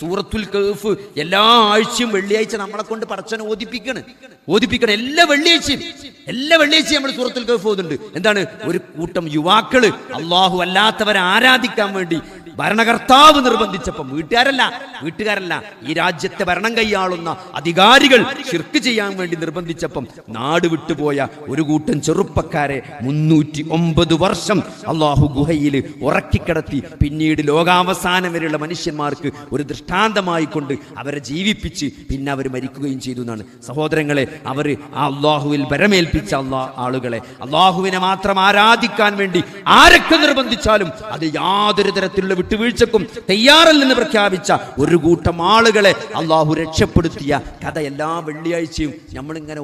സൂറത്തുൽ കഫ് എല്ലാ ആഴ്ചയും വെള്ളിയാഴ്ച നമ്മളെ കൊണ്ട് പടച്ചനെ ഓദിപ്പിക്കണ്. ഓദിപ്പിക്കണം. എല്ലാ വെള്ളിയാഴ്ചയും. എല്ലാ വെള്ളിയാഴ്ചയും നമ്മൾ സൂറത്തുൽ കഫ് ഓതുന്നുണ്ട്. എന്താണ്? ഒരു കൂട്ടം യുവാക്കൾ അള്ളാഹു അല്ലാത്തവരെ ആരാധിക്കാൻ വേണ്ടി ഭരണകർത്താവ് നിർബന്ധിച്ചപ്പം വീട്ടുകാരല്ല വീട്ടുകാരല്ല. ഈ രാജ്യത്തെ ഭരണം കൈയാളുന്ന അധികാരികൾ ശിർക്ക് ചെയ്യാൻ വേണ്ടി നിർബന്ധിച്ചപ്പം നാട് വിട്ടുപോയ ഒരു കൂട്ടം ചെറുപ്പക്കാരെ മുന്നൂറ്റി ഒമ്പത് വർഷം അള്ളാഹു ഗുഹയിൽ ഉറക്കിക്കിടത്തി പിന്നീട് ലോകാവസാനം വരെയുള്ള മനുഷ്യന്മാർക്ക് ഒരു ദൃഷ്ടാന്തമായി കൊണ്ട് അവരെ ജീവിപ്പിച്ച് പിന്നെ അവർ മരിക്കുകയും ചെയ്തു എന്നാണ്. സഹോദരങ്ങളെ അവർ ആ അള്ളാഹുവിൽ ബരമേൽപ്പിച്ച അള്ളാ ആളുകളെ. അള്ളാഹുവിനെ മാത്രം ആരാധിക്കാൻ വേണ്ടി ആരൊക്കെ നിർബന്ധിച്ചാലും അത് യാതൊരു തരത്തിലുള്ള വിട്ടുവീഴ്ചക്കും തയ്യാറല്ലെന്ന് പ്രഖ്യാപിച്ച ഒരു കൂട്ടം ആളുകളെ അള്ളാഹു രക്ഷപ്പെടുത്തിയ കഥ എല്ലാ വെള്ളിയാഴ്ചയും നമ്മളിങ്ങനെ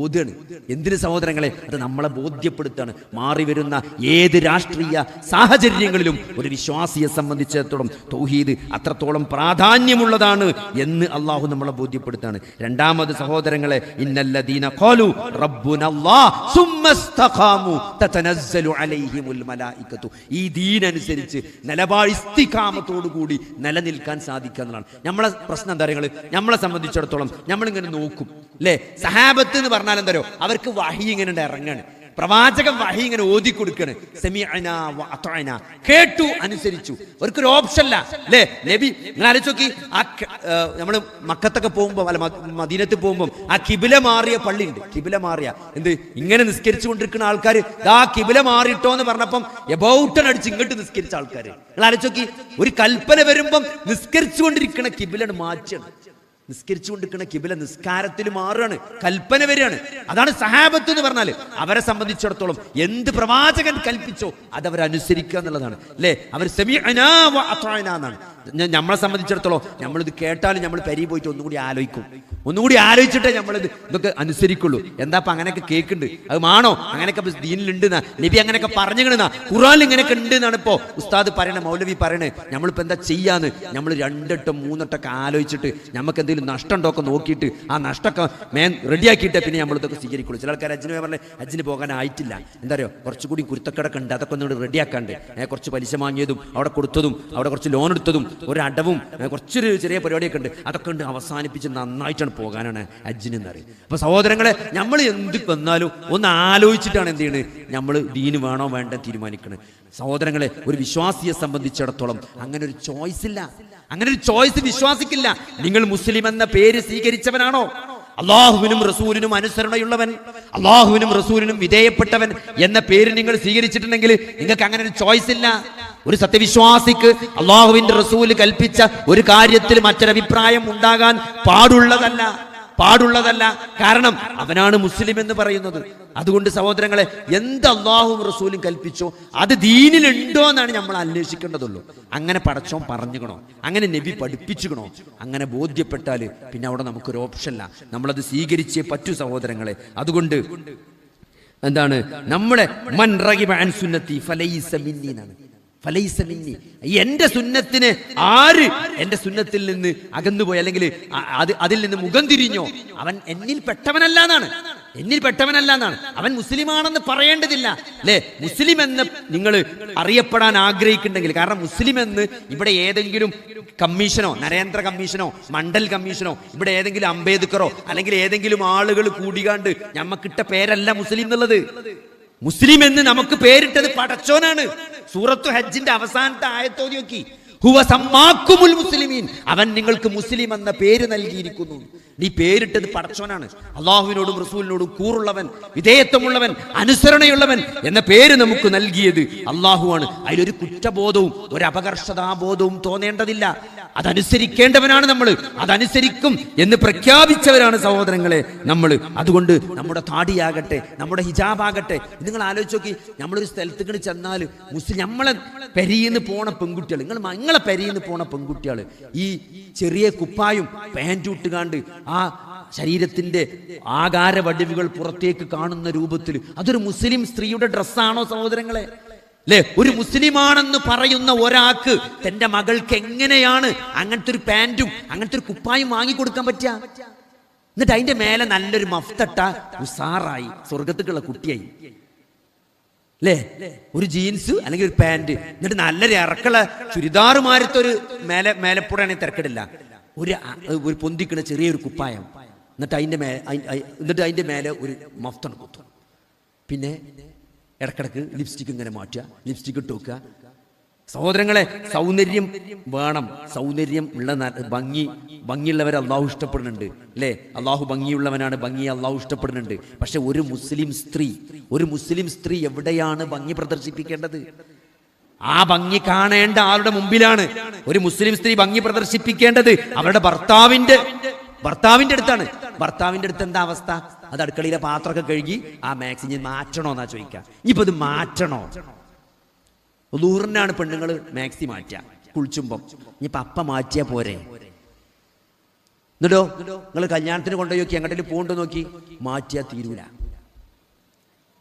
ഓതുകയാണ്. എന്തിന് സഹോദരങ്ങളെ? അത് നമ്മളെ ബോധ്യപ്പെടുത്താണ് മാറി വരുന്ന ഏത് രാഷ്ട്രീയ സാഹചര്യങ്ങളിലും ഒരു വിശ്വാസിയെ സംബന്ധിച്ചിടത്തോളം തൗഹീദ് അത്രത്തോളം പ്രാധാന്യമുള്ളതാണ് എന്ന് അള്ളാഹു നമ്മളെ ബോധ്യപ്പെടുത്താണ് രണ്ടാമത് സഹോദരങ്ങളെ ഇന്നല്ലദീന ഖാലു റബ്ബുനല്ലാഹ് സുമ്മ ഇസ്തഖാമു തതനസ്സലു അലൈഹിമുൽ മലായികത്തു ഈ ദീൻ അനുസരിച്ച് നിലപാട് ഇസ്തിഖാമത്തോടു കൂടി നിലനിൽക്കാൻ സാധിക്കുക എന്നുള്ളതാണ്. നമ്മളെ പ്രശ്നം എന്താ പറയുക നമ്മളെ സംബന്ധിച്ചിടത്തോളം നമ്മളിങ്ങനെ നോക്കും. അല്ലേ സഹാബത്ത് എന്ന് പറഞ്ഞാൽ എന്താ അവർക്ക് വഹി ഇങ്ങനെ ഇറങ്ങാണ്. പ്രവാചകൻ വഹി ഇങ്ങനെ ഓതി കൊടുക്കണ് സെമിഅന കേട്ടു അനുസരിച്ചു. അവർക്കൊരു ഓപ്ഷൻ അല്ല അല്ലേ? നബി നിങ്ങൾ ആലോചിച്ച് നോക്കി. ആ നമ്മൾ മക്കത്തൊക്കെ പോകുമ്പോൾ അല്ല മദീനത്ത് പോകുമ്പോൾ ആ കിബില മാറിയ പള്ളി ഉണ്ട്. കിബില മാറിയ. എന്ത്? ഇങ്ങനെ നിസ്കരിച്ചു കൊണ്ടിരിക്കുന്ന ആൾക്കാർ ആ കിബില മാറിയിട്ടോ എന്ന് പറഞ്ഞപ്പം എബൌട്ടൻ അടിച്ച് ഇങ്ങോട്ട് നിസ്കരിച്ച ആൾക്കാർ നിങ്ങൾ ആലോചിച്ച് നോക്കി. ഒരു കൽപ്പന വരുമ്പം നിസ്കരിച്ചു കൊണ്ടിരിക്കുന്ന കിബിലാണ് മാറ്റാണ് നിസ്കരിച്ചു കൊണ്ടിരിക്കുന്ന കിബില നിസ്കാരത്തിൽ മാറുകയാണ് കൽപ്പന വരികയാണ്. അതാണ് സഹാബത്ത് എന്ന് പറഞ്ഞാൽ അവരെ സംബന്ധിച്ചിടത്തോളം എന്ത് പ്രവാചകൻ കൽപ്പിച്ചോ അത് അവർ അനുസരിക്കുക എന്നുള്ളതാണ്. അല്ലേ? അവർ വ അത്അനാ എന്നാണ്. നമ്മളെ സംബന്ധിച്ചിടത്തോളം നമ്മളിത് കേട്ടാലും നമ്മൾ പെരി പോയിട്ട് ഒന്നുകൂടി ആലോചിക്കും. ഒന്നുകൂടി ആലോചിച്ചിട്ടേ നമ്മളിത് ഇതൊക്കെ അനുസരിക്കുള്ളൂ. എന്താ അപ്പം അങ്ങനെയൊക്കെ കേൾക്കുന്നുണ്ട് അത് മാണോ? അങ്ങനെയൊക്കെ ദീനിലുണ്ട് നബി അങ്ങനെയൊക്കെ പറഞ്ഞിങ്ങണെന്നാ? ഖുറാൻ ഇങ്ങനെയൊക്കെ ഉണ്ട് എന്നാണ് ഇപ്പോ ഉസ്താദ് പറയണേ മൗലവി പറയണേ. നമ്മളിപ്പോ എന്താ ചെയ്യാന്ന്? നമ്മൾ രണ്ടെട്ടും മൂന്നെട്ടൊക്കെ ആലോചിച്ചിട്ട് നമുക്ക് എന്തെങ്കിലും നഷ്ടം ഉണ്ടോ ഒക്കെ നോക്കിയിട്ട് ആ നഷ്ടമൊക്കെ മേൻ റെഡിയാക്കിയിട്ടേ പിന്നെ നമ്മളിതൊക്കെ സ്വീകരിക്കുള്ളൂ. ചില ആൾക്കാർ അജിന് പറഞ്ഞ അജിന് പോകാനായിട്ടില്ല എന്താ അറിയോ? കുറച്ചുകൂടി കുരുത്തക്കടക്കുണ്ട് അതൊക്കെ ഒന്നുകൂടി റെഡിയാക്കാണ്ട്. കുറച്ച് പലിശ വാങ്ങിയതും അവിടെ കൊടുത്തതും അവിടെ കുറച്ച് ലോൺ എടുത്തതും ഒരു അടവും കുറച്ചൊരു ചെറിയ പരിപാടിയൊക്കെ ഉണ്ട്. അതൊക്കെ ഉണ്ട് അവസാനിപ്പിച്ച് നന്നായിട്ടാണ് പോകാനാണ് അജ്ജിന് എന്നറിയും അപ്പൊ സഹോദരങ്ങളെ നമ്മൾ എന്ത് വന്നാലും ഒന്ന് ആലോചിച്ചിട്ടാണ് എന്ത് ചെയ്യണത് നമ്മൾ ദീന് വേണോ വേണ്ട തീരുമാനിക്കണത് സഹോദരങ്ങളെ ഒരു വിശ്വാസിയെ സംബന്ധിച്ചിടത്തോളം അങ്ങനെ ഒരു ചോയ്സ് ഇല്ല. അങ്ങനെ ഒരു ചോയ്സ് വിശ്വാസിക്കില്ല. നിങ്ങൾ മുസ്ലിം എന്ന പേര് സ്വീകരിച്ചവനാണോ? അള്ളാഹുവിനും റസൂലിനും അനുസരണയുള്ളവൻ അള്ളാഹുവിനും റസൂലിനും വിധേയപ്പെട്ടവൻ എന്ന പേര് നിങ്ങൾ സ്വീകരിച്ചിട്ടുണ്ടെങ്കിൽ നിങ്ങൾക്ക് അങ്ങനെ ഒരു ചോയ്സ് ഇല്ല. ഒരു സത്യവിശ്വാസിക്ക് അള്ളാഹുവിന്റെ റസൂൽ കൽപ്പിച്ച ഒരു കാര്യത്തിൽ മറ്റൊരഭിപ്രായം ഉണ്ടാകാൻ പാടുള്ളതല്ല. പാടുള്ളതല്ല കാരണം അവനാണ് മുസ്ലിം എന്ന് പറയുന്നത്. അതുകൊണ്ട് സഹോദരങ്ങളെ എന്ത് അള്ളാഹും റസൂലും കൽപ്പിച്ചോ അത് ദീനിലുണ്ടോ എന്നാണ് നമ്മൾ അന്വേഷിക്കേണ്ടതുള്ളൂ. അങ്ങനെ പടച്ചോ പറഞ്ഞുകണോ അങ്ങനെ നബി പഠിപ്പിച്ചുകണോ അങ്ങനെ ബോധ്യപ്പെട്ടാൽ പിന്നെ അവിടെ നമുക്കൊരു ഓപ്ഷനില്ല നമ്മളത് സ്വീകരിച്ചേ പറ്റൂ സഹോദരങ്ങളെ. അതുകൊണ്ട് എന്താണ്? നമ്മുടെ മൻ റഗിബ അൻ സുന്നത്തി ഫലൈസ മിന്നി എന്നാണ്. ഫലൈസ മിന്നി. സുന്നത്തിന് ആര് എന്റെ സുന്നത്തിൽ നിന്ന് അകന്നുപോയി? അല്ലെങ്കിൽ അത് അതിൽ നിന്ന് മുഖം തിരിഞ്ഞോ? അവൻ എന്നിൽ പെട്ടവനല്ല എന്നാണ് എന്നിൽ പെട്ടവനല്ല എന്നാണ് അവൻ മുസ്ലിമാണെന്ന് പറയേണ്ടതില്ല. അല്ലേ? മുസ്ലിം എന്ന് നിങ്ങൾ അറിയപ്പെടാൻ ആഗ്രഹിക്കുന്നുണ്ടെങ്കിൽ. കാരണം മുസ്ലിം എന്ന് ഇവിടെ ഏതെങ്കിലും കമ്മീഷനോ നരേന്ദ്ര കമ്മീഷനോ മണ്ഡൽ കമ്മീഷനോ ഇവിടെ ഏതെങ്കിലും അംബേദ്കറോ അല്ലെങ്കിൽ ഏതെങ്കിലും ആളുകൾ കൂടികാണ്ട് ഞമ്മക്കിട്ട പേരല്ല മുസ്ലിം എന്നുള്ളത്. മുസ്ലിം എന്ന് നമുക്ക് പേരിട്ടത് പടച്ചോനാണ്. സൂറത്തു ഹജ്ജിന്റെ അവസാനത്തെ ആയത്തോതി നോക്കി മുസ്ലിമീൻ. അവൻ നിങ്ങൾക്ക് മുസ്ലിം എന്ന പേര് നൽകിയിരിക്കുന്നു. നീ പേരിട്ടത് പടച്ചവനാണ് അള്ളാഹുവിനോടും റസൂലിനോടും കൂറുള്ളവൻ വിധേയത്വമുള്ളവൻ അനുസരണയുള്ളവൻ എന്ന പേര് നമുക്ക് നൽകിയത് അള്ളാഹുവാണ്. അതിലൊരു കുറ്റബോധവും ഒരു അപകർഷതാബോധവും തോന്നേണ്ടതില്ല. അതനുസരിക്കേണ്ടവനാണ് നമ്മൾ. അതനുസരിക്കും എന്ന് പ്രഖ്യാപിച്ചവരാണ് സഹോദരങ്ങളെ നമ്മൾ. അതുകൊണ്ട് നമ്മുടെ താടിയാകട്ടെ നമ്മുടെ ഹിജാബാകട്ടെ നിങ്ങൾ ആലോചിച്ച് നോക്കി. നമ്മളൊരു സ്ഥലത്തേക്ക് ചെന്നാൽ മുസ്ലിം നമ്മളെ പെരിയെന്ന് പോണ പെൺകുട്ടികൾ നിങ്ങൾ നിങ്ങളെ പെരിയിന്ന് പോണ പെൺകുട്ടികൾ ഈ ചെറിയ കുപ്പായും പാന്റും ഇട്ടുകാണ്ട് ആ ശരീരത്തിന്റെ ആകാര വടിവുകൾ പുറത്തേക്ക് കാണുന്ന രൂപത്തിൽ അതൊരു മുസ്ലിം സ്ത്രീയുടെ ഡ്രസ്സാണോ സഹോദരങ്ങളെ? അല്ലെ ഒരു മുസ്ലിമാണെന്ന് പറയുന്ന ഒരാൾക്ക് തന്റെ മകൾക്ക് എങ്ങനെയാണ് അങ്ങനത്തെ ഒരു പാന്റും അങ്ങനത്തെ ഒരു കുപ്പായും വാങ്ങി കൊടുക്കാൻ പറ്റുക? എന്നിട്ട് അതിന്റെ മേലെ നല്ലൊരു മഫ്തട്ട ഉസാറായി സ്വർഗത്തിലുള്ള കുട്ടിയായി. അല്ലേ ഒരു ജീൻസ് അല്ലെങ്കിൽ ഒരു പാന്റ് എന്നിട്ട് നല്ല ഇറക്കുള്ള ചുരിദാർ മാരത്തെ ഒരു മേലെ മേലപ്പുടയാണെങ്കിൽ തിരക്കിടില്ല. ഒരു ഒരു പൊന്തിക്കണ ചെറിയൊരു കുപ്പായം. എന്നിട്ട് അതിന്റെ മേലെ എന്നിട്ട് അതിന്റെ മേലെ ഒരു മഫ്തൺ കുത്തും. പിന്നെ ഇടക്കിടക്ക് ലിപ്സ്റ്റിക് ഇങ്ങനെ മാറ്റുക ലിപ്സ്റ്റിക് ഇട്ട് വെക്കുക. സഹോദരങ്ങളെ സൗന്ദര്യം വേണം. സൗന്ദര്യം ഉള്ള ഭംഗി ഭംഗിയുള്ളവരെ അള്ളാഹു ഇഷ്ടപ്പെടുന്നുണ്ട്. അല്ലേ? അള്ളാഹു ഭംഗിയുള്ളവനാണ് ഭംഗി അള്ളാഹു ഇഷ്ടപ്പെടുന്നുണ്ട്. പക്ഷെ ഒരു മുസ്ലിം സ്ത്രീ ഒരു മുസ്ലിം സ്ത്രീ എവിടെയാണ് ഭംഗി പ്രദർശിപ്പിക്കേണ്ടത്? ആ ഭംഗി കാണേണ്ട ആളുടെ മുമ്പിലാണ് ഒരു മുസ്ലിം സ്ത്രീ ഭംഗി പ്രദർശിപ്പിക്കേണ്ടത്. അവരുടെ ഭർത്താവിന്റെ ഭർത്താവിന്റെ അടുത്താണ്. ഭർത്താവിന്റെ അടുത്ത് എന്താ അവസ്ഥ? അത് അടുക്കളയിലെ പാത്രമൊക്കെ കഴുകി ആ മാക്സി മാറ്റണോന്നാ മാറ്റണോ എന്നാ ചോദിക്കാം. ഇനിയിപ്പോ ഇത് മാറ്റണോ? നൂറിനാണ് പെണ്ണുങ്ങൾ മാക്സി മാറ്റുക. കുളിച്ചുമ്പം. ഇനിയിപ്പോ അപ്പ മാറ്റിയാ പോരെ? എന്നിട്ടോ? നിങ്ങൾ കല്യാണത്തിന് കൊണ്ടുപോയി നോക്കി എങ്ങോട്ടേലും പോകണ്ടോ നോക്കി. മാറ്റിയാ തീരൂല.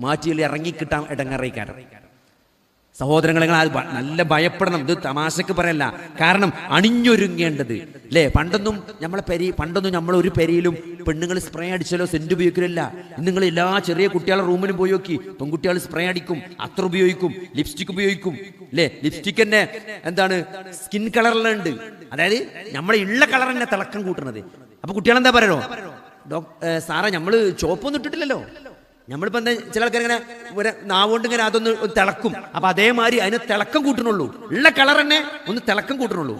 മാറ്റിയിൽ ഇറങ്ങിക്കിട്ടാൻ ഇടങ്ങറയിക്കാരം. സഹോദരങ്ങളെ അത് നല്ല ഭയപ്പെടണം. ഇത് തമാശക്ക് പറയല്ല. കാരണം അണിഞ്ഞൊരുങ്ങേണ്ടത്. അല്ലേ പണ്ടൊന്നും നമ്മളെ പെരി പണ്ടൊന്നും നമ്മൾ ഒരു പെരിയിലും പെണ്ണുങ്ങൾ സ്പ്രേ അടിച്ചാലോ സെന്റ് ഉപയോഗിക്കലില്ല. നിങ്ങൾ എല്ലാ ചെറിയ കുട്ടികളെ റൂമിലും പോയി നോക്കി. പെൺകുട്ടികൾ സ്പ്രേ അടിക്കും. അത്ര ഉപയോഗിക്കും. ലിപ്സ്റ്റിക് ഉപയോഗിക്കും. അല്ലേ ലിപ്സ്റ്റിക് തന്നെ എന്താണ്? സ്കിൻ കളറിലുണ്ട് അതായത് നമ്മളെ ഉള്ള കളർ തന്നെ തിളക്കം കൂട്ടുന്നത് അപ്പൊ കുട്ടികൾ എന്താ പറയണോ ഡോക് സാറേ നമ്മൾ ചോപ്പൊന്നും ഇട്ടിട്ടില്ലല്ലോ. നമ്മളിപ്പോ എന്താ ചില ആൾക്കാർ ഇങ്ങനെ ഒരു നാവുകൊണ്ട് ഇങ്ങനെ അതൊന്ന് തിളക്കും. അപ്പൊ അതേമാതിരി അതിന് തിളക്കം കൂട്ടണുള്ളൂ. ഉള്ള കളർ തന്നെ ഒന്ന് തിളക്കം കൂട്ടണുള്ളൂ.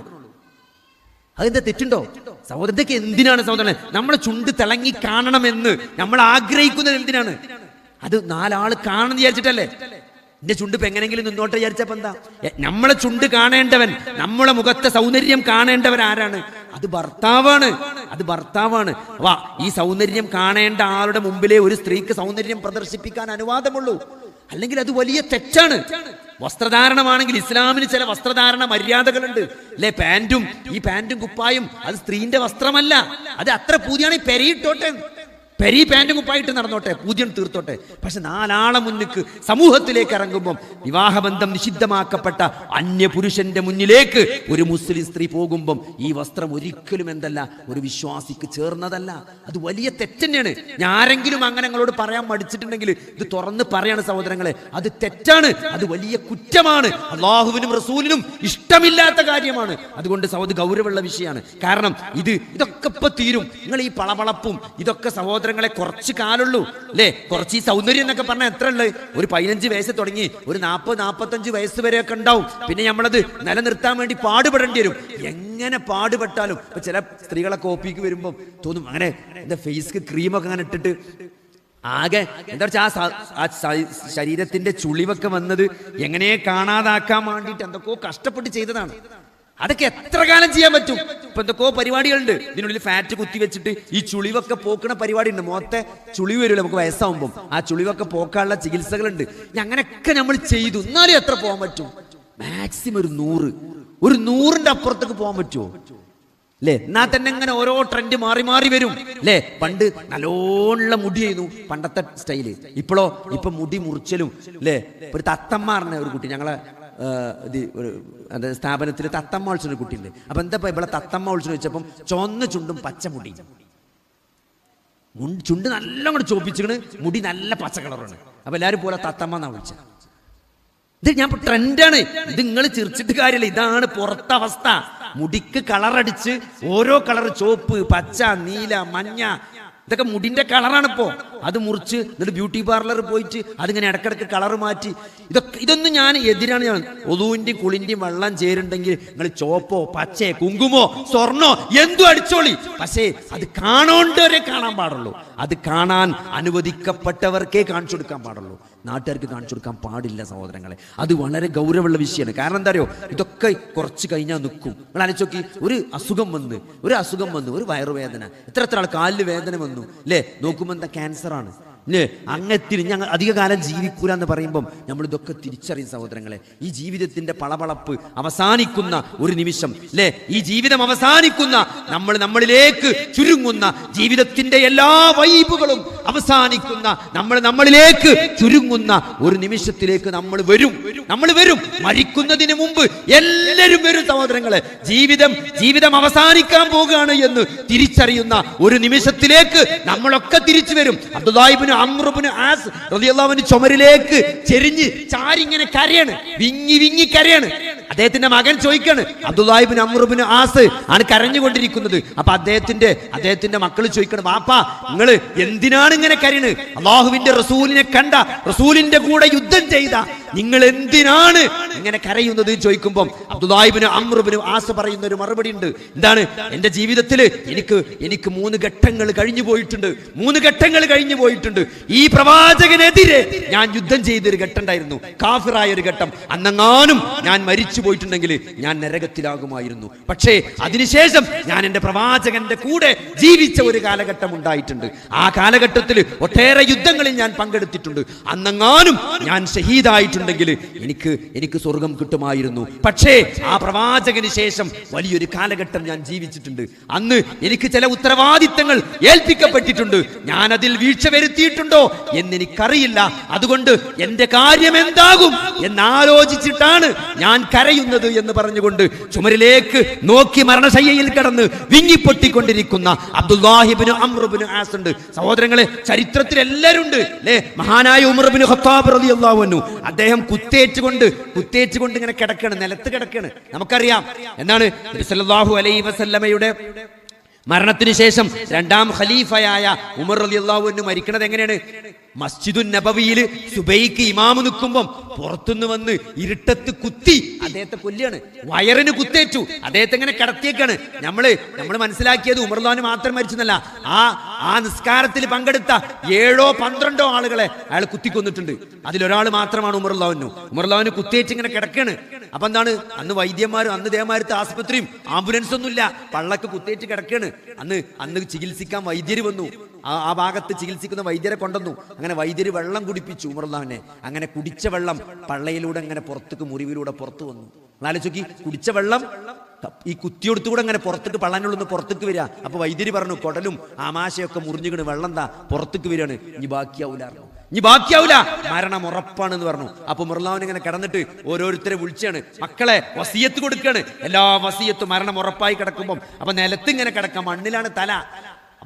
അതെന്താ തെറ്റുണ്ടോ? സഹോദരത്തേക്ക് എന്തിനാണ് സഹോദരൻ നമ്മളെ ചുണ്ട് തിളങ്ങി കാണണമെന്ന്. നമ്മൾ ആഗ്രഹിക്കുന്നത് എന്തിനാണ്? അത് നാലാൾ കാണണം വിചാരിച്ചിട്ടല്ലേ? എന്റെ ചുണ്ട് ഇപ്പൊ എങ്ങനെങ്കിലും നിന്നോട്ടെ വിചാരിച്ചപ്പോ എന്താ? നമ്മളെ ചുണ്ട് കാണേണ്ടവൻ നമ്മളെ മുഖത്തെ സൗന്ദര്യം കാണേണ്ടവൻ ആരാണ്? അത് ഭർത്താവാണ്. അത് ഭർത്താവാണ്. വാ ഈ സൗന്ദര്യം കാണേണ്ട ആളുടെ മുമ്പിലെ ഒരു സ്ത്രീക്ക് സൗന്ദര്യം പ്രദർശിപ്പിക്കാൻ അനുവാദമുള്ളൂ. അല്ലെങ്കിൽ അത് വലിയ തെറ്റാണ്. വസ്ത്രധാരണമാണെങ്കിൽ ഇസ്ലാമിന് ചില വസ്ത്രധാരണ മര്യാദകളുണ്ട്. അല്ലെ പാന്റും ഈ പാന്റും കുപ്പായും അത് സ്ത്രീന്റെ വസ്ത്രമല്ല. അത് അത്ര പൂതിയാണ് പെരിയിട്ടോട്ടെ. പെരി പാന്റും കുപ്പായിട്ട് നടന്നോട്ടെ പൂജ്യം തീർത്തോട്ടെ. പക്ഷെ നാലാളെ മുന്നിക്ക് സമൂഹത്തിലേക്ക് ഇറങ്ങുമ്പോൾ വിവാഹബന്ധം നിഷിദ്ധമാക്കപ്പെട്ട അന്യ പുരുഷന്റെ മുന്നിലേക്ക് ഒരു മുസ്ലിം സ്ത്രീ പോകുമ്പം ഈ വസ്ത്രം ഒരിക്കലും എന്തല്ല ഒരു വിശ്വാസിക്ക് ചേർന്നതല്ല. അത് വലിയ തെറ്റന്നെയാണ് ഞാൻ ആരെങ്കിലും അങ്ങനെ ഞങ്ങളോട് പറയാൻ മടിച്ചിട്ടുണ്ടെങ്കിൽ ഇത് തുറന്ന് പറയാണ് സഹോദരങ്ങളെ. അത് തെറ്റാണ്. അത് വലിയ കുറ്റമാണ്. അള്ളാഹുവിനും റസൂലിനും ഇഷ്ടമില്ലാത്ത കാര്യമാണ്. അതുകൊണ്ട് സഹോദര ഗൗരവമുള്ള വിഷയമാണ്. കാരണം ഇത് ഇതൊക്കെ ഇപ്പൊ തീരും. നിങ്ങൾ ഈ പളപളപ്പും ഇതൊക്കെ സഹോദരങ്ങളെ കുറച്ച് കാലുള്ളൂ. അല്ലേ കുറച്ച് ഈ സൗന്ദര്യം എന്നൊക്കെ പറഞ്ഞാൽ എത്ര ഉള്ളത് ഒരു പതിനഞ്ച് വയസ്സ് തുടങ്ങി ഒരു നാൽപ്പത് നാൽപ്പത്തഞ്ച് വയസ്സ് വരെയൊക്കെ ഉണ്ടാവും. പിന്നെ നമ്മളത് നിലനിർത്താൻ വേണ്ടി പാടുപെടേണ്ടി വരും. എങ്ങനെ പാടുപെട്ടാലും ഇപ്പൊ ചില സ്ത്രീകളെ കോപ്പിക്ക് വരുമ്പോൾ തോന്നും അങ്ങനെ എന്താ ഫേസ്ക്ക് ക്രീമൊക്കെ അങ്ങനെ ഇട്ടിട്ട് ആകെ എന്താ വെച്ചാൽ ആ ശരീരത്തിന്റെ ചുളിവൊക്കെ വന്നത് എങ്ങനെ കാണാതാക്കാൻ വേണ്ടിയിട്ട് എന്തൊക്കെയോ കഷ്ടപ്പെട്ട് ചെയ്തതാണ്. അതൊക്കെ എത്ര കാലം ചെയ്യാൻ പറ്റും? ഇപ്പൊ എന്തൊക്കെയോ പരിപാടികളുണ്ട്. ഇതിനുള്ളിൽ ഫാറ്റ് കുത്തി വെച്ചിട്ട് ഈ ചുളിവൊക്കെ പോക്കണ പരിപാടി ഉണ്ട് മോത്തെ ചുളിവ് വരുമല്ലോ നമുക്ക് വയസ്സാവുമ്പോൾ ആ ചുളിവൊക്കെ പോക്കാനുള്ള ചികിത്സകളുണ്ട്. അങ്ങനെയൊക്കെ നമ്മൾ ചെയ്തു. എന്നാലും എത്ര പോകാൻ പറ്റും? മാക്സിമം ഒരു നൂറ്. ഒരു നൂറിന്റെ അപ്പുറത്തേക്ക് പോകാൻ പറ്റുമോ? അല്ലേ? എന്നാ തന്നെ ഇങ്ങനെ ഓരോ ട്രെൻഡ് മാറി മാറി വരും. അല്ലേ? പണ്ട് നല്ലോണുള്ള മുടി ചെയ്യുന്നു പണ്ടത്തെ സ്റ്റൈൽ ഇപ്പോഴോ ഇപ്പൊ മുടി മുറിച്ചലും. അല്ലേ? ഒരു തത്തമ്മാറിന ഒരു കുട്ടി ഞങ്ങളെ ഇത് സ്ഥാപനത്തിൽ തത്തമ്മ ഒളിച്ചൊരു കുട്ടിയുണ്ട്. അപ്പൊ എന്താ ഇവിടെ തത്തമ്മ ഒളിച്ചു വെച്ചപ്പം ചുവന്ന ചുണ്ടും പച്ചമുടി ചുണ്ട് നല്ല കൂടെ ചോപ്പിച്ചിക്കണ് മുടി നല്ല പച്ച കളറാണ്. അപ്പൊ എല്ലാരും പോലെ തത്തമ്മ എന്നാ വിളിച്ചത് ഇത് ഞാൻ ട്രെൻഡാണ്. ഇത് നിങ്ങൾ ചിരിച്ചിട്ട് കാര്യമില്ല ഇതാണ് പുറത്തവസ്ഥ മുടിക്ക് കളറടിച്ച് ഓരോ കളർ ചോപ്പ് പച്ച നീല മഞ്ഞ ഇതൊക്കെ മുടിന്റെ കളറാണ് ഇപ്പോ അത് മുറിച്ച് എന്നിട്ട് ബ്യൂട്ടി പാർലർ പോയിട്ട് അതിങ്ങനെ ഇടക്കിടക്ക് കളർ മാറ്റി. ഇതൊക്കെ ഇതൊന്നും ഞാൻ എതിരാണ് ഞാൻ. ഒതുവിന്റെയും കുളിന്റെയും വെള്ളം ചേരുണ്ടെങ്കിൽ നിങ്ങൾ ചോപ്പോ പച്ചേ കുങ്കുമോ സ്വർണോ എന്തും അടിച്ചോളി. പക്ഷേ അത് കാണോണ്ടവരെ കാണാൻ പാടുള്ളൂ. അത് കാണാൻ അനുവദിക്കപ്പെട്ടവർക്കേ കാണിച്ചു കൊടുക്കാൻ പാടുള്ളൂ. നാട്ടുകാർക്ക് കാണിച്ചു കൊടുക്കാൻ പാടില്ല സഹോദരങ്ങളെ. അത് വളരെ ഗൗരവമുള്ള വിഷയമാണ്. കാരണം എന്താ അറിയോ ഇതൊക്കെ കുറച്ച് കഴിഞ്ഞാൽ നിൽക്കും നിങ്ങൾ അനച്ചോക്കി ഒരു അസുഖം വന്ന് ഒരു അസുഖം വന്നു ഒരു വയറുവേദന. എത്ര എത്ര ആൾ കാലിൽ വേദന വന്നു അല്ലേ? നോക്കുമ്പോൾ എന്താ ക്യാൻസർ ആണ്. അല്ലേ അങ്ങെത്തിരി ഞങ്ങൾ അധികകാലം ജീവിക്കൂല എന്ന് പറയുമ്പം നമ്മൾ ഇതൊക്കെ തിരിച്ചറിയും സഹോദരങ്ങളെ. ഈ ജീവിതത്തിന്റെ പളപളപ്പ് അവസാനിക്കുന്ന ഒരു നിമിഷം. അല്ലേ ഈ ജീവിതം അവസാനിക്കുന്ന നമ്മൾ നമ്മളിലേക്ക് ചുരുങ്ങുന്ന ജീവിതത്തിന്റെ എല്ലാ വൈബുകളും അവസാനിക്കുന്ന നമ്മൾ നമ്മളിലേക്ക് ചുരുങ്ങുന്ന ഒരു നിമിഷത്തിലേക്ക് നമ്മൾ വരും. നമ്മൾ വരും. മരിക്കുന്നതിന് മുമ്പ് എല്ലാവരും വരും സഹോദരങ്ങളെ. ജീവിതം ജീവിതം അവസാനിക്കാൻ പോകുകയാണ് എന്ന് തിരിച്ചറിയുന്ന ഒരു നിമിഷത്തിലേക്ക് നമ്മളൊക്കെ തിരിച്ചു വരും. അബ്ദുല്ലാഹിബിൻ ആസ് ചുമരിലേക്ക് ചെരിഞ്ഞ് ചാരിങ്ങനെ കരയാണ്. വിങ്ങി വിങ്ങി കരയാണ്. അദ്ദേഹത്തിന്റെ മകൻ ചോദിക്കാണ് അബ്ദുല്ലാഹിബിൻ അമ്രുബിന് ആസ് ആണ് കരഞ്ഞുകൊണ്ടിരിക്കുന്നത്. അപ്പൊ അദ്ദേഹത്തിന്റെ അദ്ദേഹത്തിന്റെ മക്കൾ ചോദിക്കണം വാപ്പാ നിങ്ങൾ എന്തിനാണ് ഇങ്ങനെ കരയണ്? അള്ളാഹുവിന്റെ റസൂലിനെ കണ്ട റസൂലിന്റെ കൂടെ യുദ്ധം ചെയ്ത നിങ്ങൾ എന്തിനാണ് ഇങ്ങനെ കരയുന്നത്? ചോദിക്കുമ്പോൾ അബ്ദുല്ലാഹിബിന് അമ്രുബിന് ആസ് പറയുന്ന ഒരു മറുപടി ഉണ്ട്. എന്താണ്? എന്റെ ജീവിതത്തിൽ എനിക്ക് എനിക്ക് മൂന്ന് ഘട്ടങ്ങൾ കഴിഞ്ഞു പോയിട്ടുണ്ട്. മൂന്ന് ഘട്ടങ്ങൾ കഴിഞ്ഞു പോയിട്ടുണ്ട്. ഈ പ്രവാചകനെതിരെ ഞാൻ യുദ്ധം ചെയ്തൊരു ഘട്ടം ഉണ്ടായിരുന്നു കാഫിറായ ഒരു ഘട്ടം. അന്നെങ്ങാനും ഞാൻ മരിച്ചു പോയിട്ടുണ്ടെങ്കിൽ ഞാൻ നരകത്തിലാകുമായിരുന്നു. പക്ഷേ അതിനുശേഷം ഞാൻ എന്റെ പ്രവാചകന്റെ കൂടെ ജീവിച്ച ഒരു കാലഘട്ടം ഉണ്ടായിട്ടുണ്ട്. ആ കാലഘട്ടത്തിൽ ഒട്ടേറെ യുദ്ധങ്ങളിൽ ഞാൻ പങ്കെടുത്തിട്ടുണ്ട്. അന്നെങ്ങാനും ഞാൻ ഷഹീദായിട്ടുണ്ടെങ്കിൽ എനിക്ക് എനിക്ക് സ്വർഗം കിട്ടുമായിരുന്നു. പക്ഷേ ആ പ്രവാചകന് ശേഷം വലിയൊരു കാലഘട്ടം ഞാൻ ജീവിച്ചിട്ടുണ്ട്. അന്ന് എനിക്ക് ചില ഉത്തരവാദിത്തങ്ങൾ ഏൽപ്പിക്കപ്പെട്ടിട്ടുണ്ട്. ഞാൻ അതിൽ വീഴ്ച വരുത്തിയിട്ടുണ്ടോ. എന്ന് എനിക്കറിയില്ല അതുകൊണ്ട് എന്റെ കാര്യം എന്താകും എന്നാലോചിച്ചിട്ടാണ് ഞാൻ കരയുന്നത് എന്ന് പറഞ്ഞുകൊണ്ട് ചുമരിലേക്ക് നോക്കി മരണശയ്യയിൽ കിടന്ന് വിങ്ങിപ്പൊട്ടിക്കൊണ്ടിരിക്കുന്ന അബ്ദുല്ലാഹിബിന് അമ്രുബിന് ഉണ്ട്. സഹോദരങ്ങളെ ചരിത്രത്തിൽ എല്ലാവരും ഉണ്ട് അല്ലേ മഹാനായ ഉമർബിന് ഖത്താബ് റളിയല്ലാഹു അൻഹു. അദ്ദേഹം കുത്തേറ്റുകൊണ്ട് കുത്തേറ്റുകൊണ്ട് ഇങ്ങനെ കിടക്കാണ് നിലത്ത് കിടക്കാണ്. നമുക്കറിയാം. എന്താണ് അലൈഹി വസല്ലമയുടെ മരണത്തിന് ശേഷം രണ്ടാം ഖലീഫയായ ഉമർ റളിയല്ലാഹു അൻഹു മരിക്കണത് എങ്ങനെയാണ്? മസ്ജിദുൻ നബവിയിൽ സുബൈക്ക് ഇമാമ് നിൽക്കുമ്പം പുറത്തുനിന്ന് വന്ന് ഇരുട്ടത്ത് കുത്തി അദ്ദേഹത്തെ കൊല്ലാണ് വയറിന് കുത്തേറ്റു. അദ്ദേഹത്തെ ഇങ്ങനെ കിടത്തിയേക്കാണ്. നമ്മൾ നമ്മൾ മനസ്സിലാക്കിയത് ഉമർലാന് മാത്രം മരിച്ചെന്നല്ല. ആ ആ നിസ്കാരത്തിൽ പങ്കെടുത്ത ഏഴോ പന്ത്രണ്ടോ ആളുകളെ അയാൾ കുത്തിക്കൊന്നിട്ടുണ്ട്. അതിലൊരാൾ മാത്രമാണ് ഉമർലാവിനു ഉമർലാവിന് കുത്തേറ്റ് ഇങ്ങനെ കിടക്കാണ് അപ്പൊ എന്താണ്? അന്ന് വൈദ്യന്മാരും അന്ന് ദേവന്മാരത്തെ ആസ്പത്രിയും ആംബുലൻസ് ഒന്നുമില്ല. പള്ളക്ക് കുത്തേറ്റ് കിടക്കാണ്. അന്ന് അന്ന് ചികിത്സിക്കാൻ വൈദ്യര് വന്നു. ആ ഭാഗത്ത് ചികിത്സിക്കുന്ന വൈദ്യരെ കൊണ്ടുവന്നു. അങ്ങനെ വൈദ്യര് വെള്ളം കുടിപ്പിച്ചു ഉമർലാവിനെ അങ്ങനെ കുടിച്ച വെള്ളം പള്ളയിലൂടെ അങ്ങനെ പുറത്തേക്ക് മുറിവിലൂടെ പുറത്തു വന്നു. ആലോചിക്കി. കുടിച്ച വെള്ളം ഈ കുത്തിയെടുത്തുകൂടെ അങ്ങനെ പുറത്തേക്ക് പള്ളാനുള്ളൊന്ന് പുറത്തേക്ക് വരിക. അപ്പൊ വൈദ്യര് പറഞ്ഞു കൊടലും ആമാശയൊക്കെ മുറിഞ്ഞുകിണ് വെള്ളം എന്താ? പുറത്തേക്ക് വരികയാണ്. ഇനി ബാക്കിയാവൂല ഇനി ബാക്കിയാവില്ല മരണം ഉറപ്പാണെന്ന് പറഞ്ഞു. അപ്പൊ മുറലാവൻ ഇങ്ങനെ കിടന്നിട്ട് ഓരോരുത്തരെ വിളിച്ചാണ്. മക്കളെ വസീയത്ത് കൊടുക്കാണ്. എല്ലാ വസീയത്തും മരണം ഉറപ്പായി കിടക്കുമ്പം. അപ്പൊ നിലത്ത് ഇങ്ങനെ കിടക്കാം. മണ്ണിലാണ് തല.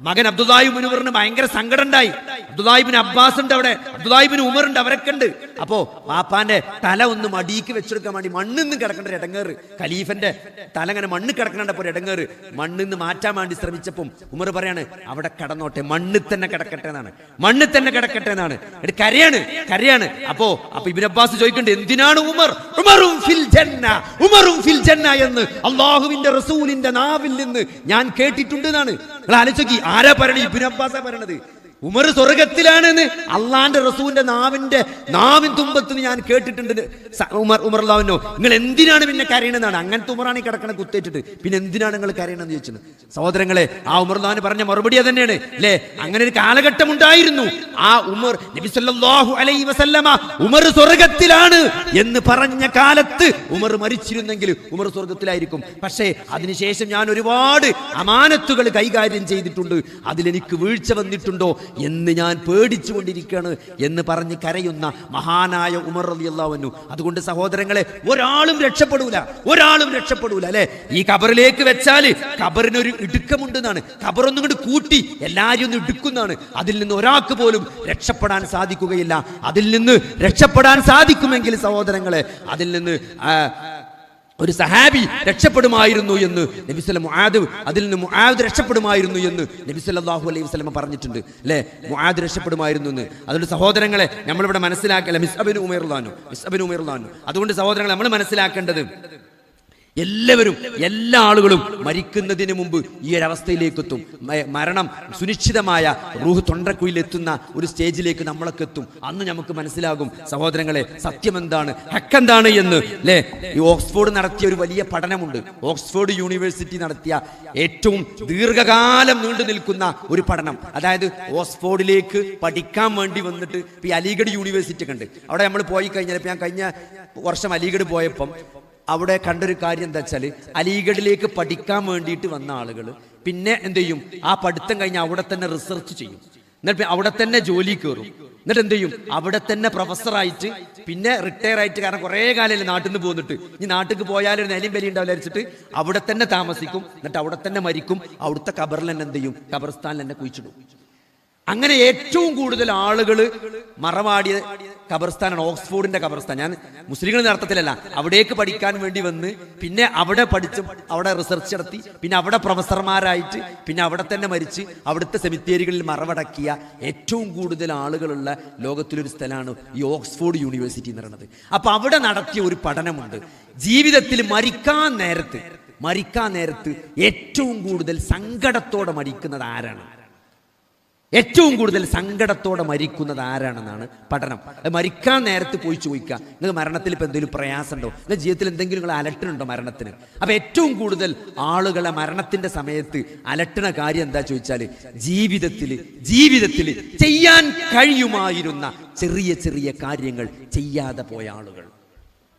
മകൻ അബ്ദുല്ലാഹിബിന് ഉമറിന് ഭയങ്കര സങ്കടം ഉണ്ടായി അബ്ദുദായിബിന് അബ്ബാസ് ഉണ്ട് അവിടെ. അബ്ദുദായിബിന് ഉമർ ഉണ്ട് അവരൊക്കെ ഉണ്ട്. അപ്പോ പാപ്പാന്റെ തല ഒന്ന് മടിക്ക് വെച്ചെടുക്കാൻ വേണ്ടി മണ്ണിന്ന് കിടക്കേണ്ട ഒരു ഇടങ്ങേറ്. ഖലീഫന്റെ തല അങ്ങനെ മണ്ണ് കിടക്കണ്ടപ്പോ ഒരു ഇടങ്ങേറ്. മണ്ണിന്ന് മാറ്റാൻ വേണ്ടി ശ്രമിച്ചപ്പം ഉമർ പറയാണ് അവിടെ കിടന്നോട്ടെ മണ്ണിൽ തന്നെ കിടക്കട്ടെ എന്നാണ്. മണ്ണിൽ തന്നെ കിടക്കട്ടെ എന്നാണ്. കരയാണ് കരയാണ്. അപ്പോ അപ്പൊ ഇബിൻ അബ്ബാസ് ചോദിക്കണ്ട് എന്തിനാണ് ഉമർ? ഉമറും ഫിൽ ജന്ന ഉമറും ഫിൽ ജന്ന എന്ന് അള്ളാഹുവിന്റെ റസൂലിന്റെ നാവിൽ നിന്ന് ഞാൻ കേട്ടിട്ടുണ്ട് എന്നാണ്. നിങ്ങൾ ആലോചിക്കി ആരാ പറയണത്? ഇബിൻ അബ്ബാസാ പറയണത്. ഉമർ സ്വർഗത്തിലാണെന്ന് അള്ളാന്റെ റസൂലിന്റെ നാവിന്റെ നാവിൻ തുമ്പത്ത് ഞാൻ കേട്ടിട്ടുണ്ട്. ഉമർ ഉമർ അള്ളാവിനോ നിങ്ങൾ എന്തിനാണ് പിന്നെ കരയണെന്നാണ് അങ്ങനത്തെ ഉമറാണ് ഈ കിടക്കണ കുത്തേറ്റിട്ട്. പിന്നെ എന്തിനാണ് നിങ്ങൾ കരയണമെന്ന് ചോദിച്ചത് സഹോദരങ്ങളെ ആ ഉമർ പറഞ്ഞ മറുപടി തന്നെയാണ് അല്ലേ അങ്ങനെ ഒരു കാലഘട്ടം ഉണ്ടായിരുന്നു. ആ ഉമർ നബി സല്ലല്ലാഹു അലൈഹി വസല്ലമ ഉമർ സ്വർഗത്തിലാണ് എന്ന് പറഞ്ഞ കാലത്ത് ഉമർ മരിച്ചിരുന്നെങ്കിൽ ഉമർ സ്വർഗത്തിലായിരിക്കും. പക്ഷേ അതിനുശേഷം ഞാൻ ഒരുപാട് അമാനത്തുകൾ കൈകാര്യം ചെയ്തിട്ടുണ്ട്. അതിലെനിക്ക് വീഴ്ച വന്നിട്ടുണ്ടോ? എന്ന് ഞാൻ പേടിച്ചുകൊണ്ടിരിക്കുകയാണ് എന്ന് പറഞ്ഞ് കരയുന്ന മഹാനായ ഉമർ റളിയല്ലാഹു അതുകൊണ്ട് സഹോദരങ്ങളെ ഒരാളും രക്ഷപ്പെടൂല. ഒരാളും രക്ഷപ്പെടൂല അല്ലെ? ഈ കബറിലേക്ക് വെച്ചാൽ കബറിനൊരു ഇടുക്കമുണ്ടെന്നാണ്. കബറൊന്നും കൂടി കൂട്ടി എല്ലാവരും ഒന്ന് ഇടുക്കുന്നതാണ് അതിൽ നിന്ന് ഒരാൾക്ക് പോലും രക്ഷപ്പെടാൻ സാധിക്കുകയില്ല. അതിൽ നിന്ന് രക്ഷപ്പെടാൻ സാധിക്കുമെങ്കിൽ സഹോദരങ്ങളെ അതിൽ നിന്ന് ഒരു സഹാബി രക്ഷപ്പെടുമായിരുന്നു എന്ന് നബിസ്വല മുആദ് അതിൽ നിന്ന് മുആദ് രക്ഷപ്പെടുമായിരുന്നു എന്ന് നബി സല്ലല്ലാഹു അലൈഹി വസ്ലമ പറഞ്ഞിട്ടുണ്ട് അല്ലേ? മുആദ് രക്ഷപ്പെടുമായിരുന്നു എന്ന്. അതുകൊണ്ട് സഹോദരങ്ങളെ നമ്മളിവിടെ മനസ്സിലാക്കല ഉള്ളാനു ഉമേർലാനു ഉമേർ ഉമേർലാനു അതുകൊണ്ട് സഹോദരങ്ങളെ നമ്മൾ മനസ്സിലാക്കേണ്ടത് എല്ലാവരും എല്ലാ ആളുകളും മരിക്കുന്നതിന് മുമ്പ് ഈ ഒരവസ്ഥയിലേക്ക് എത്തും മരണം സുനിശ്ചിതമായ റൂഹ് തൊണ്ടക്കുയിലെത്തുന്ന ഒരു സ്റ്റേജിലേക്ക് നമ്മളൊക്കെ എത്തും. അന്ന് നമുക്ക് മനസ്സിലാകും സഹോദരങ്ങളെ സത്യം എന്താണ് ഹക്കെന്താണ് എന്ന് അല്ലേ ഈ ഓക്സ്ഫോർഡ് നടത്തിയ ഒരു വലിയ പഠനമുണ്ട്. ഓക്സ്ഫോർഡ് യൂണിവേഴ്സിറ്റി നടത്തിയ ഏറ്റവും ദീർഘകാലം നീണ്ടു നിൽക്കുന്ന ഒരു പഠനം. അതായത് ഓക്സ്ഫോർഡിലേക്ക് പഠിക്കാൻ വേണ്ടി വന്നിട്ട് ഈ അലിഗഡ് യൂണിവേഴ്സിറ്റി കണ്ട് അവിടെ നമ്മൾ പോയി കഴിഞ്ഞാൽ ഞാൻ കഴിഞ്ഞ വർഷം അലിഗഡ് പോയപ്പം അവിടെ കണ്ടൊരു കാര്യം എന്താ വെച്ചാൽ അലിഗഡിലേക്ക് പഠിക്കാൻ വേണ്ടിയിട്ട് വന്ന ആളുകൾ പിന്നെ എന്ത് ചെയ്യും? ആ പഠിത്തം കഴിഞ്ഞ് അവിടെ തന്നെ റിസർച്ച് ചെയ്യും. എന്നിട്ട് അവിടെ തന്നെ ജോലി കയറും. എന്നിട്ട് എന്ത് ചെയ്യും? അവിടെ തന്നെ പ്രൊഫസറായിട്ട് പിന്നെ റിട്ടയർ ആയിട്ട് കാരണം കുറേ കാലമല്ലേ നാട്ടിൽ നിന്ന് പോന്നിട്ട്. ഇനി നാട്ടിൽ പോയാലും നിലയും ബലി ഉണ്ടാവില്ല അവിടെ തന്നെ താമസിക്കും. എന്നിട്ട് അവിടെ തന്നെ മരിക്കും. അവിടുത്തെ കബറിൽ തന്നെ എന്ത് ചെയ്യും? ഖബർസ്ഥാനിൽ തന്നെ കുഴിച്ചിടും. അങ്ങനെ ഏറ്റവും കൂടുതൽ ആളുകൾ മറവാടിയ കബർസ്ഥാനാണ് ഓക്സ്ഫോർഡിന്റെ കബർസ്ഥാൻ ഞാൻ മുസ്ലിങ്ങളുടെ അർത്ഥത്തിലല്ല. അവിടേക്ക് പഠിക്കാൻ വേണ്ടി വന്ന് പിന്നെ അവിടെ പഠിച്ച് അവിടെ റിസർച്ച് നടത്തി പിന്നെ അവിടെ പ്രൊഫസർമാരായിട്ട് പിന്നെ അവിടെ തന്നെ മരിച്ച് അവിടുത്തെ സെമിത്തേരികളിൽ മറവടക്കിയ ഏറ്റവും കൂടുതൽ ആളുകളുള്ള ലോകത്തിലൊരു സ്ഥലമാണ് ഈ ഓക്സ്ഫോർഡ് യൂണിവേഴ്സിറ്റി എന്ന് പറയുന്നത്. അപ്പൊ അവിടെ നടത്തിയ ഒരു പഠനമുണ്ട്. ജീവിതത്തിൽ മരിക്കാൻ നേരത്ത് മരിക്കാൻ നേരത്ത് ഏറ്റവും കൂടുതൽ സങ്കടത്തോടെ മരിക്കുന്നത് ആരാണ്? ഏറ്റവും കൂടുതൽ സങ്കടത്തോടെ മരിക്കുന്നത് ആരാണെന്നാണ് പഠനം. മരിക്കാൻ നേരത്ത് പോയി ചോദിക്കുക നിങ്ങൾ മരണത്തിൽ ഇപ്പം എന്തെങ്കിലും പ്രയാസമുണ്ടോ? നിങ്ങളുടെ ജീവിതത്തിൽ എന്തെങ്കിലും നിങ്ങൾ അലട്ടുന്നുണ്ടോ മരണത്തിന്? അപ്പോൾ ഏറ്റവും കൂടുതൽ ആളുകളെ മരണത്തിന്റെ സമയത്ത് അലട്ടണ കാര്യം എന്താ ചോദിച്ചാൽ ജീവിതത്തിൽ ജീവിതത്തിൽ ചെയ്യാൻ കഴിയുമായിരുന്ന ചെറിയ ചെറിയ കാര്യങ്ങൾ ചെയ്യാതെ പോയ ആളുകൾ.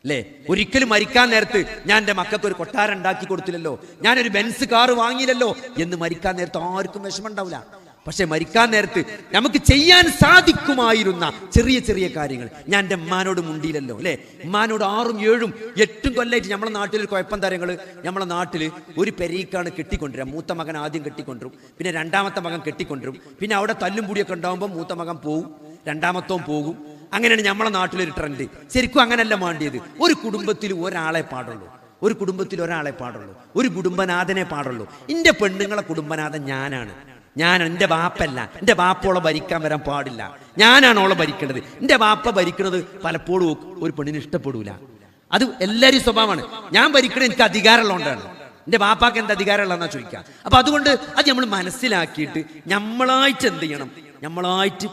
അല്ലേ? ഒരിക്കലും മരിക്കാൻ നേരത്ത് ഞാൻ എന്റെ മക്കൾക്ക് ഒരു കൊട്ടാരം ഉണ്ടാക്കി കൊടുത്തില്ലല്ലോ. ഞാനൊരു ബെൻസ് കാറ് വാങ്ങിയില്ലല്ലോ എന്ന് മരിക്കാൻ നേരത്ത് ആർക്കും വിഷമം ഉണ്ടാവില്ല. പക്ഷെ മരിക്കാൻ നേരത്ത് നമുക്ക് ചെയ്യാൻ സാധിക്കുമായിരുന്ന ചെറിയ ചെറിയ കാര്യങ്ങൾ. ഞാൻ എന്റെ ഉമ്മാനോട് മുണ്ടിയില്ലല്ലോ അല്ലേ? ഉമ്മാനോട് ആറും ഏഴും എട്ടും കൊല്ലായിട്ട് നമ്മളെ നാട്ടിൽ കുഴപ്പം തരങ്ങൾ നമ്മളെ നാട്ടിൽ ഒരു പെരീക്കാണ് കെട്ടിക്കൊണ്ടുവരാം മൂത്ത മകൻ ആദ്യം കെട്ടിക്കൊണ്ടുവരും. പിന്നെ രണ്ടാമത്തെ മകൻ കെട്ടിക്കൊണ്ടുവരും. പിന്നെ അവിടെ തല്ലും പൊടിയൊക്കെ ഉണ്ടാകുമ്പോൾ മൂത്ത മകൻ പോവും. രണ്ടാമത്തവും പോകും. അങ്ങനെയാണ് നമ്മളെ നാട്ടിലൊരു ട്രെൻഡ് ശരിക്കും അങ്ങനെയല്ല വേണ്ടിയത് ഒരു കുടുംബത്തിൽ ഒരാളെ പാടുള്ളൂ. ഒരു കുടുംബത്തിൽ ഒരാളെ പാടുള്ളൂ. ഒരു കുടുംബനാഥനെ പാടുള്ളൂ. എന്റെ പെണ്ണുങ്ങളെ കുടുംബനാഥൻ ഞാനാണ്. ഞാൻ എന്റെ ബാപ്പല്ല എന്റെ ബാപ്പോളെ ഭരിക്കാൻ വരാൻ പാടില്ല. ഞാനാണ് ഓളെ ഭരിക്കേണ്ടത് എന്റെ ബാപ്പ ഭരിക്കുന്നത് പലപ്പോഴും ഒരു പെണ്ണിന് ഇഷ്ടപ്പെടൂല. അത് എല്ലാവരും സ്വഭാവമാണ്. ഞാൻ ഭരിക്കണത് എനിക്ക് അധികാരമുള്ളതുകൊണ്ടാണ്. എന്റെ ബാപ്പാക്ക് എന്ത് അധികാരമുള്ളതെന്നാ ചോദിക്കുക. അപ്പൊ അതുകൊണ്ട് അത് നമ്മൾ മനസ്സിലാക്കിയിട്ട് നമ്മളായിട്ട് എന്ത് ചെയ്യണം? നമ്മളായിട്ട്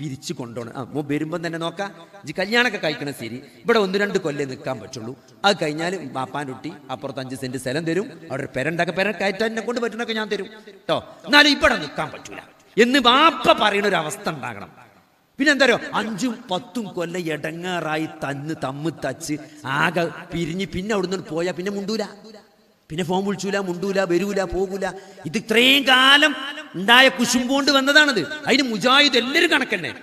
പിരിച്ചു കൊണ്ടുപോകണം. ആ മോ വരുമ്പം തന്നെ നോക്കാം. ജി കല്യാണമൊക്കെ കഴിക്കണം ശരി ഇവിടെ ഒന്ന് രണ്ട് കൊല്ലേ നിൽക്കാൻ പറ്റുള്ളൂ. അത് കഴിഞ്ഞാൽ പാപ്പാൻ കുട്ടി അപ്പുറത്ത് അഞ്ച് സെന്റ് സ്ഥലം തരും. അവിടെ ഒരു പെരണ്ടൊക്കെ പെര എന്നെ കൊണ്ട് പറ്റുന്നൊക്കെ ഞാൻ തരും. കേട്ടോ എന്നാലും ഇവിടെ നിൽക്കാൻ പറ്റൂല. എന്ന് ബാപ്പ പറയുന്ന ഒരു അവസ്ഥ ഉണ്ടാകണം. പിന്നെ എന്താ പറയുക അഞ്ചും പത്തും കൊല്ലം എടങ്ങാറായി തന്ന് തമ്മ് തച്ച് ആകെ പിരിഞ്ഞ് പിന്നെ അവിടുന്ന് പോയാൽ പിന്നെ മുണ്ടൂല. പിന്നെ ഫോൺ വിളിച്ചൂല മുണ്ടൂല വരൂല പോകൂല. ഇത് ഇത്രയും കാലം ഉണ്ടായ കുശുമ്പോണ്ട് വന്നതാണത്. അതിന് മുജാഹിദ് എല്ലാവരും കണക്കന്നെ.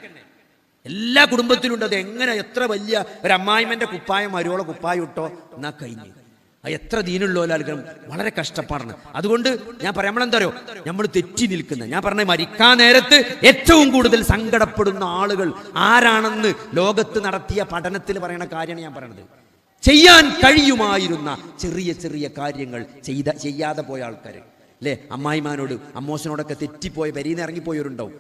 എല്ലാ കുടുംബത്തിലും ഉണ്ട് അത് എങ്ങനെ എത്ര വലിയ ഒരു അമ്മായിമന്റെ കുപ്പായം മരുവോളെ കുപ്പായം ഇട്ടോ? എന്നാ കഴിഞ്ഞു. എത്ര ആൾക്കാരും വളരെ കഷ്ടപ്പാടാണ്. അതുകൊണ്ട് ഞാൻ പറയാം നമ്മളെന്താരോ നമ്മൾ തെറ്റി നിൽക്കുന്ന ഞാൻ പറഞ്ഞ മരിക്കാൻ നേരത്ത് ഏറ്റവും കൂടുതൽ സങ്കടപ്പെടുന്ന ആളുകൾ ആരാണെന്ന് ലോകത്ത് നടത്തിയ പഠനത്തിൽ പറയുന്ന കാര്യമാണ് ഞാൻ പറയണത്. ചെയ്യാൻ കഴിയുമായിരുന്ന ചെറിയ ചെറിയ കാര്യങ്ങൾ ചെയ്ത ചെയ്യാതെ പോയ ആൾക്കാർ അല്ലേ? അമ്മായിമാനോട് അമ്മോശനോടൊക്കെ തെറ്റിപ്പോയ വരീന്ന് ഇറങ്ങിപ്പോയവരുണ്ടാവും.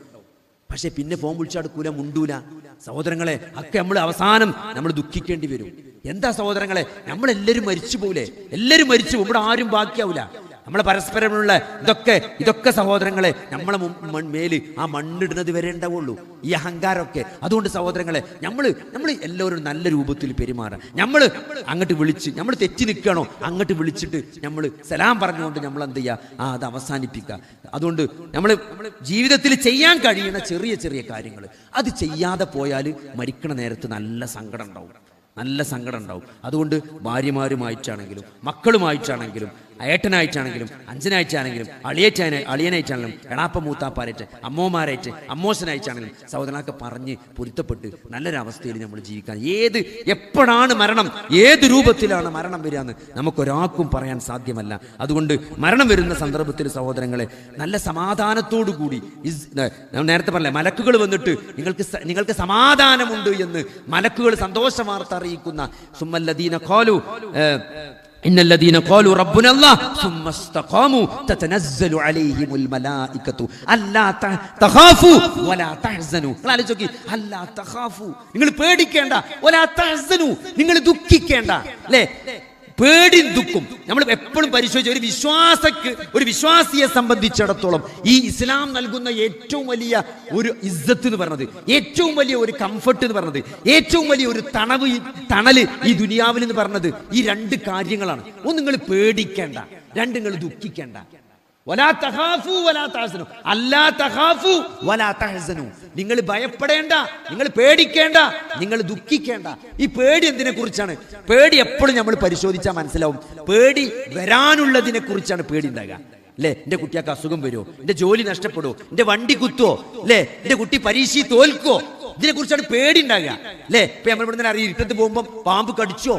പക്ഷെ പിന്നെ ഫോൺ കുല മുണ്ടൂല. സഹോദരങ്ങളെ ഒക്കെ നമ്മൾ അവസാനം നമ്മൾ ദുഃഖിക്കേണ്ടി വരും. എന്താ സഹോദരങ്ങളെ? നമ്മളെല്ലാവരും മരിച്ചു പോലെ. എല്ലാവരും മരിച്ചു. ഇവിടെ ആരും ബാക്കിയാവില്ല നമ്മളെ പരസ്പരമുള്ള ഇതൊക്കെ ഇതൊക്കെ സഹോദരങ്ങളെ നമ്മളെ മേൽ ആ മണ്ണിടുന്നത് വരെ ഉണ്ടാവുള്ളൂ. ഈ അഹങ്കാരമൊക്കെ. അതുകൊണ്ട് സഹോദരങ്ങളെ നമ്മൾ നമ്മൾ എല്ലാവരും നല്ല രൂപത്തിൽ പെരുമാറാം. നമ്മൾ അങ്ങോട്ട് വിളിച്ച് നമ്മൾ തെറ്റി നിൽക്കണോ അങ്ങോട്ട് വിളിച്ചിട്ട് നമ്മൾ സലാം പറഞ്ഞുകൊണ്ട് നമ്മൾ എന്ത് ചെയ്യുക ആ അത് അവസാനിപ്പിക്കുക. അതുകൊണ്ട് നമ്മൾ ജീവിതത്തിൽ ചെയ്യാൻ കഴിയുന്ന ചെറിയ ചെറിയ കാര്യങ്ങൾ. അത് ചെയ്യാതെ പോയാൽ മരിക്കണ നേരത്ത് നല്ല സങ്കടം ഉണ്ടാവും. നല്ല സങ്കടം ഉണ്ടാവും. അതുകൊണ്ട് ഭാര്യമാരുമായിട്ടാണെങ്കിലും മക്കളുമായിട്ടാണെങ്കിലും ഏട്ടനായിട്ടാണെങ്കിലും അഞ്ചനായിട്ടാണെങ്കിലും അളിയേറ്റ അളിയനായിട്ടാണെങ്കിലും എളാപ്പ മൂത്താപ്പാരായിട്ട് അമ്മോമാരായിട്ട് അമ്മോസനായിട്ടാണെങ്കിലും സഹോദരനൊക്കെ പറഞ്ഞ് പൊരുത്തപ്പെട്ട് നല്ലൊരവസ്ഥയിൽ നമ്മൾ ജീവിക്കാൻ. ഏത് എപ്പോഴാണ് മരണം? ഏത് രൂപത്തിലാണ് മരണം വരിക എന്ന് നമുക്കൊരാൾക്കും പറയാൻ സാധ്യമല്ല. അതുകൊണ്ട് മരണം വരുന്ന സന്ദർഭത്തിൽ സഹോദരങ്ങളെ നല്ല സമാധാനത്തോടു കൂടി നേരത്തെ പറഞ്ഞ മലക്കുകൾ വന്നിട്ട് നിങ്ങൾക്ക് നിങ്ങൾക്ക് സമാധാനമുണ്ട് എന്ന് മലക്കുകൾ സന്തോഷ വാർത്ത അറിയിക്കുന്ന സുമല്ലദീന ഖാലു إن الذين قالوا ربنا الله ثم استقاموا تتنزل عليهم الملائكة ألا ت- تخافوا ولا تحزنوا നിങ്ങൾ ആലോചിച്ച് നോക്കി അല്ലാ തഖാഫു നിങ്ങൾ പേടിക്കേണ്ട വലാ തഹ്സനു നിങ്ങൾ ദുഃഖിക്കേണ്ട അല്ലേ പേടി ദുഃഖം നമ്മൾ എപ്പോഴും പരിശോധിച്ച ഒരു വിശ്വാസക്ക് ഒരു വിശ്വാസിയെ സംബന്ധിച്ചിടത്തോളം ഈ ഇസ്ലാം നൽകുന്ന ഏറ്റവും വലിയ ഒരു ഇസ്സത്ത് എന്ന് പറഞ്ഞത് ഏറ്റവും വലിയ ഒരു കംഫർട്ട് എന്ന് പറഞ്ഞത് ഏറ്റവും വലിയ ഒരു തണവ് തണൽ ഈ ദുനിയാവിൽ എന്ന് പറഞ്ഞത് ഈ രണ്ട് കാര്യങ്ങളാണ്. ഒന്ന് നിങ്ങൾ പേടിക്കേണ്ട രണ്ട് നിങ്ങൾ ദുഃഖിക്കേണ്ട. നിങ്ങൾ ഭയപ്പെടേണ്ട നിങ്ങൾ പേടിക്കേണ്ട നിങ്ങൾ ദുഃഖിക്കേണ്ട. ഈ പേടി എന്തിനെ കുറിച്ചാണ്? പേടി എപ്പോഴും നമ്മൾ പരിശോധിച്ചാൽ മനസ്സിലാവും. പേടി വരാനുള്ളതിനെ കുറിച്ചാണ് പേടി ഉണ്ടാകുക. അല്ലേ? എന്റെ കുട്ടിയാക്ക് അസുഖം വരുമോ എന്റെ ജോലി നഷ്ടപ്പെടുമോ എന്റെ വണ്ടി കുത്തുവോ? അല്ലേ? എന്റെ കുട്ടി പരീക്ഷയിൽ തോൽക്കുവോ? ഇതിനെ കുറിച്ചാണ് പേടി ഉണ്ടാകുക. അല്ലേ? ഇപ്പൊ നമ്മൾ ഇവിടെ അറിയാം ഇരുട്ടത്ത് പോകുമ്പോൾ പാമ്പ് കടിച്ചോ?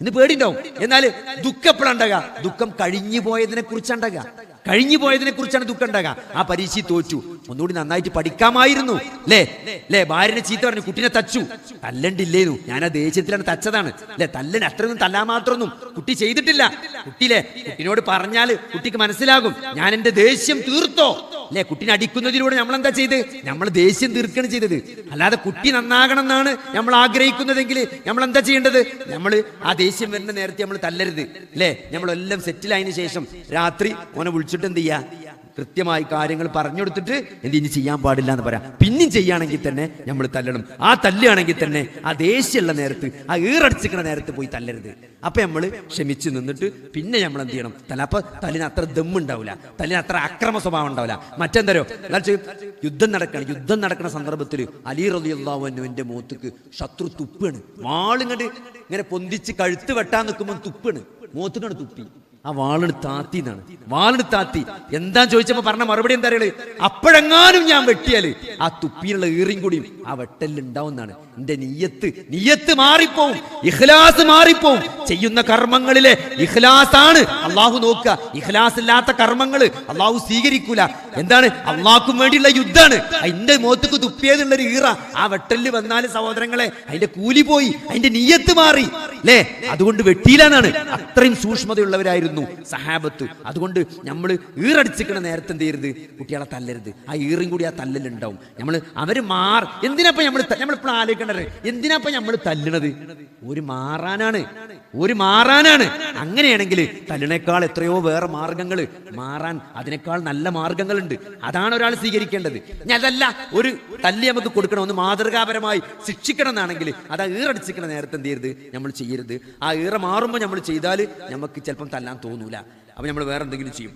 ഇന്ന് പേടിണ്ടാവും എന്നാൽ ദുഃഖം ദുഃഖപ്പെടാണ്ടാകുക ദുഃഖം കഴിഞ്ഞു പോയതിനെ കുറിച്ചാണ് ഉണ്ടാകുക. കഴിഞ്ഞു പോയതിനെ കുറിച്ചാണ് ദുഃഖം ഉണ്ടാകുക. ആ പരീക്ഷ തോറ്റു. ഒന്നുകൂടി നന്നായിട്ട് പഠിക്കാമായിരുന്നു. അല്ലേ അല്ലേ ഭാര്യനെ ചീത്ത പറഞ്ഞു കുട്ടിനെ തച്ചു. തല്ലണ്ടില്ലേന്നു ഞാൻ ആ ദേഷ്യത്തിലാണ് തച്ചതാണ്. അല്ലെ തല്ലൻ അത്രയൊന്നും തല്ലാ മാത്രമൊന്നും കുട്ടി ചെയ്തിട്ടില്ല. കുട്ടിയിലെ കുട്ടിനോട് പറഞ്ഞാൽ കുട്ടിക്ക് മനസ്സിലാകും. ഞാൻ എന്റെ ദേഷ്യം തീർത്തോ? അല്ലെ കുട്ടിനെ അടിക്കുന്നതിലൂടെ നമ്മൾ എന്താ ചെയ്ത്? നമ്മൾ ദേഷ്യം തീർക്കുകയാണ് ചെയ്തത്. അല്ലാതെ കുട്ടി നന്നാകണം എന്നാണ് നമ്മൾ ആഗ്രഹിക്കുന്നതെങ്കിൽ നമ്മൾ എന്താ ചെയ്യേണ്ടത്? നമ്മൾ ആ ദേഷ്യം വരുന്ന നേരത്തെ നമ്മൾ തല്ലരുത്. അല്ലേ നമ്മളെല്ലാം സെറ്റിലായതിനു ശേഷം രാത്രി ഓനെ വിളിച്ചിട്ട് എന്ത് ചെയ്യാ? കൃത്യമായി കാര്യങ്ങൾ പറഞ്ഞു കൊടുത്തിട്ട് എന്ത് ഇനി ചെയ്യാൻ പാടില്ല എന്ന് പറയാം. പിന്നെയും ചെയ്യുകയാണെങ്കിൽ തന്നെ നമ്മൾ തല്ലണം. ആ തല്ലുകയാണെങ്കിൽ തന്നെ ആ ദേഷ്യമുള്ള നേരത്ത് ആ ഈറടിച്ചിക്കണ നേരത്ത് പോയി തല്ലരുത്. അപ്പൊ നമ്മൾ ക്ഷമിച്ച് നിന്നിട്ട് പിന്നെ നമ്മൾ എന്ത് ചെയ്യണം? തല അപ്പൊ തല്ലിന് അത്ര ദമ്മുണ്ടാവില്ല തല്ലിന് അത്ര അക്രമ സ്വഭാവം ഉണ്ടാവില്ല. മറ്റെന്തരോ യുദ്ധം നടക്കണം യുദ്ധം നടക്കുന്ന സന്ദർഭത്തിൽ അലി റലി മൂത്തുക്ക് ശത്രു തുപ്പാണ്. വാളിങ്ങോട്ട് ഇങ്ങനെ പൊന്തിച്ച് കഴുത്ത് വെട്ടാൻ നിൽക്കുമ്പോൾ തുപ്പാണ്. മൂത്തുകൊണ്ട് തുപ്പി. ആ വാളെടുത്ത് താത്തി എന്നാണ്. വാളെടുത്ത് താത്തി. എന്താ ചോദിച്ചപ്പോ പറഞ്ഞ മറുപടി എന്താ അറിയൽ? അപ്പോഴെങ്ങാനും ഞാൻ വെട്ടിയാൽ ആ തുപ്പിയിലുള്ള ഈറിയും കൂടിയും ആ വെട്ടലിൽ ഉണ്ടാവുന്നതാണ്. എന്റെ നീയത്ത് നീയത്ത് മാറിപ്പോവും ഇഖ്ലാസ് മാറിപ്പോവും. ചെയ്യുന്ന കർമ്മങ്ങളിലെ ഇഖ്ലാസ് ആണ് അള്ളാഹു നോക്കുക. ഇഖ്ലാസ് ഇല്ലാത്ത കർമ്മങ്ങൾ അള്ളാഹു സ്വീകരിക്കൂല. എന്താണ്? അള്ളാഹ്ക്കും വേണ്ടിയുള്ള യുദ്ധമാണ്. എന്റെ മുഖത്തേക്ക് തുപ്പിയതുള്ളൊരു ഈറ ആ വെട്ടലിൽ വന്നാൽ സഹോദരങ്ങളെ അതിന്റെ കൂലി പോയി അതിന്റെ നീയത്ത് മാറി. അല്ലേ? അതുകൊണ്ട് വെട്ടിയില്ലാന്നാണ് അത്രയും സൂക്ഷ്മതയുള്ളവരായിരുന്നു സഹാബത്ത്. അതുകൊണ്ട് നമ്മൾ ഈറടിച്ചിക്കണ നേരത്തെ എന്ത് ചെയ്യരുത്? കുട്ടികളെ തല്ലരുത്. ആ ഈറും കൂടി ആ തല്ലലുണ്ടാവും. നമ്മൾ അവർ മാർ. എന്തിനാപ്പ നമ്മൾ നമ്മളിപ്പോൾ ആലോചിക്കേണ്ടത്? എന്തിനാപ്പ നമ്മൾ തല്ലണത്? ഒരു മാറാനാണ്. ഒരു മാറാനാണ്. അങ്ങനെയാണെങ്കിൽ തല്ലിനേക്കാൾ എത്രയോ വേറെ മാർഗങ്ങൾ മാറാൻ അതിനേക്കാൾ നല്ല മാർഗങ്ങളുണ്ട്. അതാണ് ഒരാൾ സ്വീകരിക്കേണ്ടത്. ഞാൻ അതല്ല ഒരു തല്ലി നമുക്ക് കൊടുക്കണം ഒന്ന് മാതൃകാപരമായി ശിക്ഷിക്കണം എന്നാണെങ്കിൽ അത് ഈറടിച്ചിരിക്കണ നേരത്തെ എന്ത് ചെയ്യരുത്? നമ്മൾ ചെയ്യരുത്. ആ ഈറ മാറുമ്പോൾ നമ്മൾ ചെയ്താൽ നമുക്ക് ചിലപ്പം തല്ലാൻ തോന്നൂല. അപ്പം നമ്മൾ വേറെ എന്തെങ്കിലും ചെയ്യും.